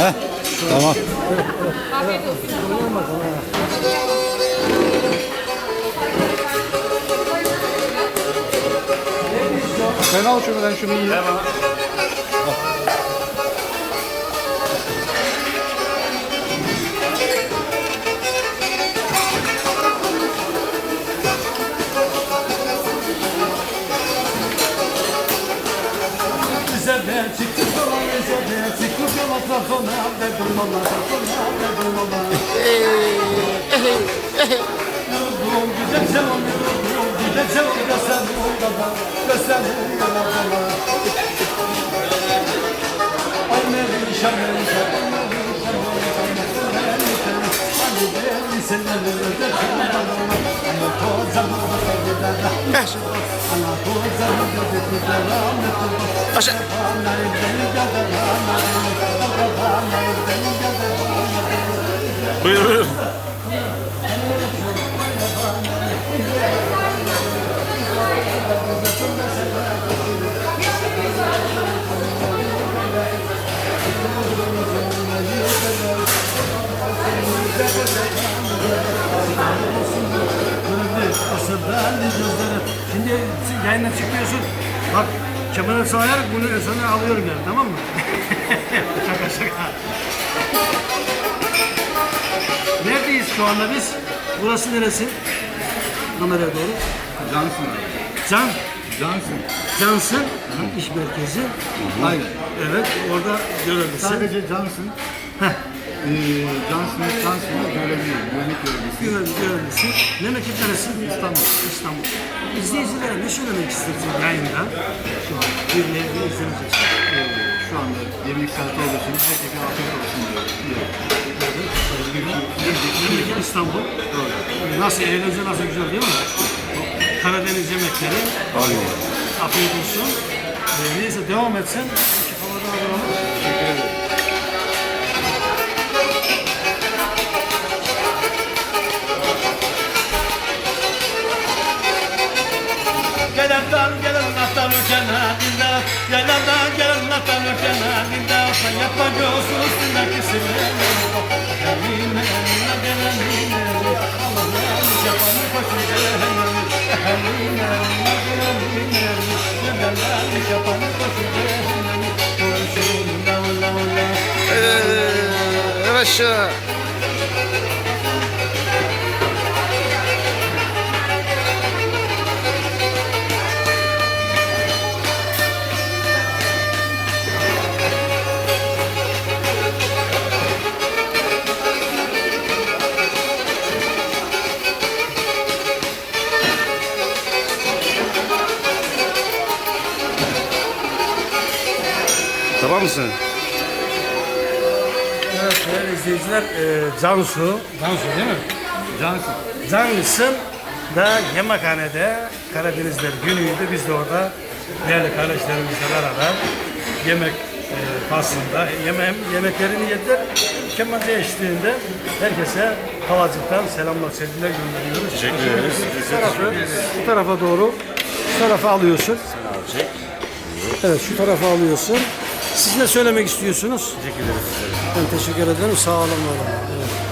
He? Tamam. Sen al şunu ben şunu yiyeyim. Falan bize çıktı falan trafona ve durmalar trafona ve durmalar. Yurdum güzel zaman yurdum güzel zaman göster yolda göster yolda bana. Ay Aşağı. Buyur buyur. Asıl belli gözleri. Şimdi yayına çıkıyorsun. Bak kemer'e sayarak bunu sana alıyorum yani tamam mı? şaka şaka. Neredeyiz şu anda biz? Burası neresi? Kameraya doğru. Cansın. Can, Cansın. Cansın iş merkezi. Aynen. Evet, orada görevlisin. Sadece Cansın. Ee, Cansın, Cansın'ı görebiliyorum. Güvenlik görevlisi. Görev, görevlisi. Memleket neresi? İstanbul. İstanbul. İzleyicilere ne söylemek istersin yayında? Şu an bir nevi izlenecek. Ee, şu anda yemek saati olduğu için herkese afiyet olsun diyorum. Memleket İstanbul. Nasıl, eğlence nasıl güzel değil mi? Karadeniz yemekleri. Afiyet olsun. Ee, neyse devam etsen. Gelendan gelen attan ökene dinde Gelendan gelen attan ökene dinde Sen yapma göğsün üstündeki sinirleri Eline eline gelenine Allah'ım yapanı başını cehennem Eline eline gelenine Gelenler yapanı Konuşun la la la Evet aşağı. Tamam mısın? Evet değerli izleyiciler e, Cansu, Cansu değil mi? Cansın. Canlısın da yemekhanede Karadenizler günüydü. Biz de orada değerli kardeşlerimizle beraber yemek e, faslında yeme, yemeklerini yediler. Kemancı eşliğinde herkese Palacık'tan selamlar, sevgiler gönderiyoruz. Teşekkür ederiz. Bu tarafı, bu tarafa doğru, şu tarafa alıyorsun. Evet, şu tarafa alıyorsun. Siz ne söylemek istiyorsunuz? Teşekkür ederiz. Ben teşekkür ederim. Sağ olun. var olun.